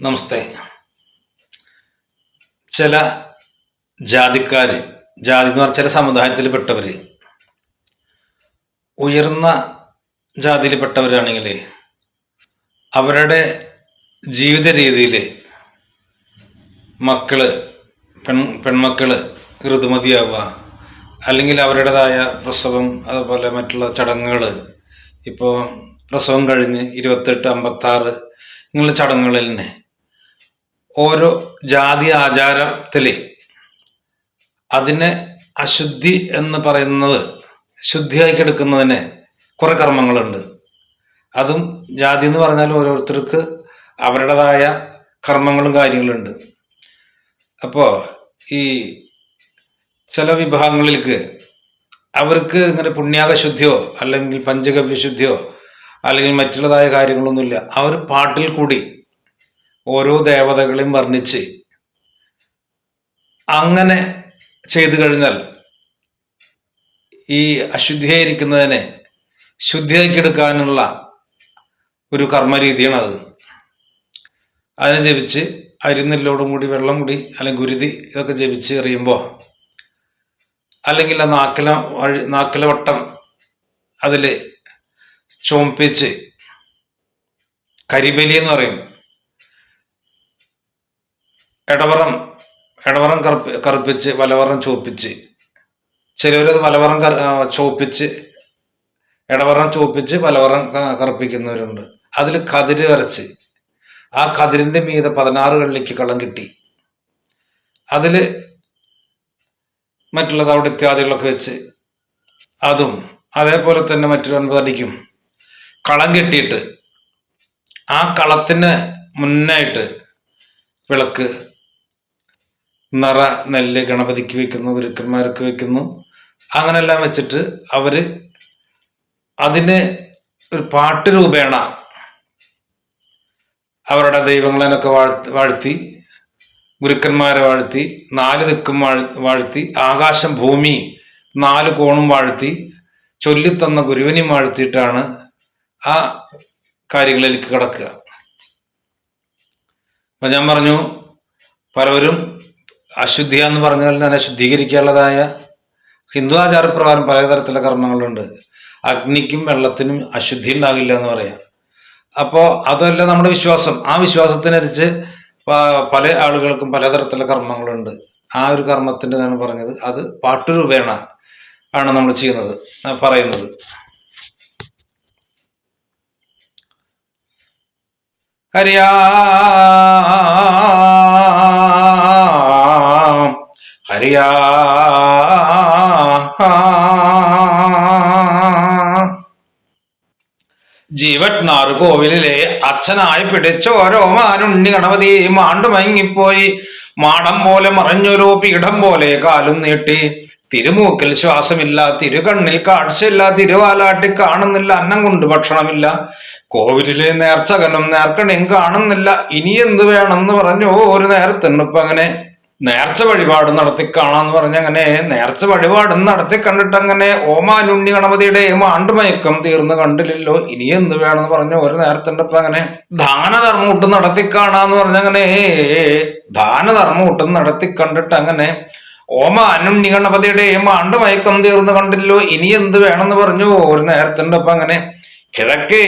നമസ്തേ. ചില ജാതിക്കാർ ജാതി എന്ന് പറഞ്ഞാൽ ചില സമുദായത്തിൽപ്പെട്ടവർ ഉയർന്ന ജാതിയിൽപ്പെട്ടവരാണെങ്കിൽ അവരുടെ ജീവിത രീതിയിൽ മക്കൾ പെൺ പെൺമക്കൾ ഋതുമതിയാവുക അല്ലെങ്കിൽ അവരുടേതായ പ്രസവം അതുപോലെ മറ്റുള്ള ചടങ്ങുകൾ ഇപ്പോൾ പ്രസവം കഴിഞ്ഞ് ഇരുപത്തെട്ട് അമ്പത്താറ് ഇങ്ങനെയുള്ള ചടങ്ങുകളിൽ തന്നെ ഓരോ ജാതി ആചാരത്തിൽ അതിനെ അശുദ്ധി എന്ന് പറയുന്നത് ശുദ്ധിയാക്കി എടുക്കുന്നതിന് കുറെ കർമ്മങ്ങളുണ്ട്. അതും ജാതി എന്ന് പറഞ്ഞാൽ ഓരോരുത്തർക്ക് അവരുടേതായ കർമ്മങ്ങളും കാര്യങ്ങളുണ്ട്. അപ്പോൾ ഈ ചില വിഭാഗങ്ങളിലേക്ക് അവർക്ക് ഇങ്ങനെ പുണ്യാക ശുദ്ധിയോ അല്ലെങ്കിൽ പഞ്ചഗവ്യ ശുദ്ധിയോ അല്ലെങ്കിൽ മറ്റുള്ളതായ കാര്യങ്ങളൊന്നുമില്ല. അവർ പാട്ടിൽ കൂടി ഓരോ ദേവതകളെയും വർണിച്ച് അങ്ങനെ ചെയ്തു കഴിഞ്ഞാൽ ഈ അശുദ്ധിയായിരിക്കുന്നതിനെ ശുദ്ധിയാക്കിയെടുക്കാനുള്ള ഒരു കർമ്മരീതിയാണ് അത് അതിനെ ജപിച്ച് അരിനെല്ലോടും കൂടി വെള്ളം കൂടി അല്ലെങ്കിൽ ഗുരുതി ഇതൊക്കെ ജപിച്ച് എറിയുമ്പോൾ അല്ലെങ്കിൽ ആ നാക്കില വഴി നാക്കില വട്ടം അതിൽ ചോമ്പിച്ച് കരിബലി എന്ന് പറയും. ഇടവറം ഇടവറം കറുപ്പ് കറുപ്പിച്ച് വലവറം ചുവപ്പിച്ച്. ചിലവരത് വലവറം ചുവപ്പിച്ച് ഇടവറം ചുവപ്പിച്ച് വലവറം കറുപ്പിക്കുന്നവരുണ്ട്. അതിൽ കതിര് വരച്ച്. ആ കതിരിന്റെ മീതെ പതിനാറ് കള്ളിക്ക് കളം കിട്ടി. അതിൽ മറ്റുള്ളത് അവിടെ ഇത്യാദികളൊക്കെ വെച്ച് അതും അതേപോലെ തന്നെ മറ്റൊരു ഒൻപതടിക്കും കളം കെട്ടിയിട്ട് ആ കളത്തിന് മുന്നായിട്ട് വിളക്ക് നിറ നെല്ല് ഗണപതിക്ക് വെക്കുന്നു ഗുരുക്കന്മാർക്ക് വെക്കുന്നു. അങ്ങനെല്ലാം വെച്ചിട്ട് അവർ അതിന് ഒരു പാട്ട് രൂപേണ അവരുടെ ദൈവങ്ങളെന്നൊക്കെ വാഴ്ത്തി വാഴ്ത്തി ഗുരുക്കന്മാരെ വാഴ്ത്തി നാല് ദിക്കും വാഴ്- വാഴ്ത്തി ആകാശം ഭൂമി നാല് കോണും വാഴ്ത്തി ചൊല്ലിത്തന്ന ഗുരുവിനെയും വാഴ്ത്തിയിട്ടാണ് ആ കാര്യങ്ങളിലേക്ക് കിടക്കുക. അപ്പൊ ഞാൻ പറഞ്ഞു പലവരും അശുദ്ധി എന്ന് പറഞ്ഞാൽ തന്നെ ശുദ്ധീകരിക്കാനുള്ളതായ ഹിന്ദു ആചാരപ്രകാരം പലതരത്തിലുള്ള കർമ്മങ്ങളുണ്ട്. അഗ്നിക്കും വെള്ളത്തിനും അശുദ്ധി ഉണ്ടാകില്ല എന്ന് പറയാം. അപ്പോൾ അതല്ല നമ്മുടെ വിശ്വാസം. ആ വിശ്വാസത്തിനനുസരിച്ച് പ- പല ആളുകൾക്കും പലതരത്തിലുള്ള കർമ്മങ്ങളുണ്ട്. ആ ഒരു കർമ്മത്തിന്റെതാണ് പറഞ്ഞത്. അത് പാട്ടുരൂപേണ ആണ് നമ്മൾ ചെയ്യുന്നത് പറയുന്നത്. ഹരിയാ ഹരിയാ കോവിലെ അച്ഛനായി പിടിച്ചോരോ മാനുണ്ണി ഗണപതി മാണ്ടു മങ്ങിപ്പോയി മാടം പോലെ മറഞ്ഞൊരു പീഠം പോലെ കാലും നീട്ടി. തിരുമൂക്കിൽ ശ്വാസമില്ല തിരുകണ്ണിൽ കാഴ്ചയില്ല തിരുവാലാട്ടി കാണുന്നില്ല അന്നം കൊണ്ട് ഭക്ഷണമില്ല. കോവിലിലെ നേർച്ചകനും നേർക്കണിയും കാണുന്നില്ല. ഇനി എന്ത് വേണമെന്ന് പറഞ്ഞു ഒരു നേരത്തിനിപ്പ അങ്ങനെ നേർച്ച വഴിപാട് നടത്തി കാണാന്ന് പറഞ്ഞ അങ്ങനെ നേർച്ച വഴിപാട് നടത്തി കണ്ടിട്ട് അങ്ങനെ ഓമാനുണ്ണി ഗണപതിയുടെ ആണ്ടുമയക്കം തീർന്ന് കണ്ടില്ലല്ലോ. ഇനി എന്ത് വേണമെന്ന് പറഞ്ഞു ഒരു നേരത്തെ അങ്ങനെ ദാനധർമ്മൂട്ട് നടത്തി കാണാന്ന് പറഞ്ഞ അങ്ങനെ ദാനധർമ്മൂട്ടും നടത്തി കണ്ടിട്ട് അങ്ങനെ ഓമ അനുണ്ണി ഗണപതിയുടെ ആണ്ടുമയക്കം തീർന്ന് കണ്ടില്ലോ ഇനി എന്ത് വേണമെന്ന് പറഞ്ഞു ഒരു നേരത്തെ അങ്ങനെ കിഴക്കേ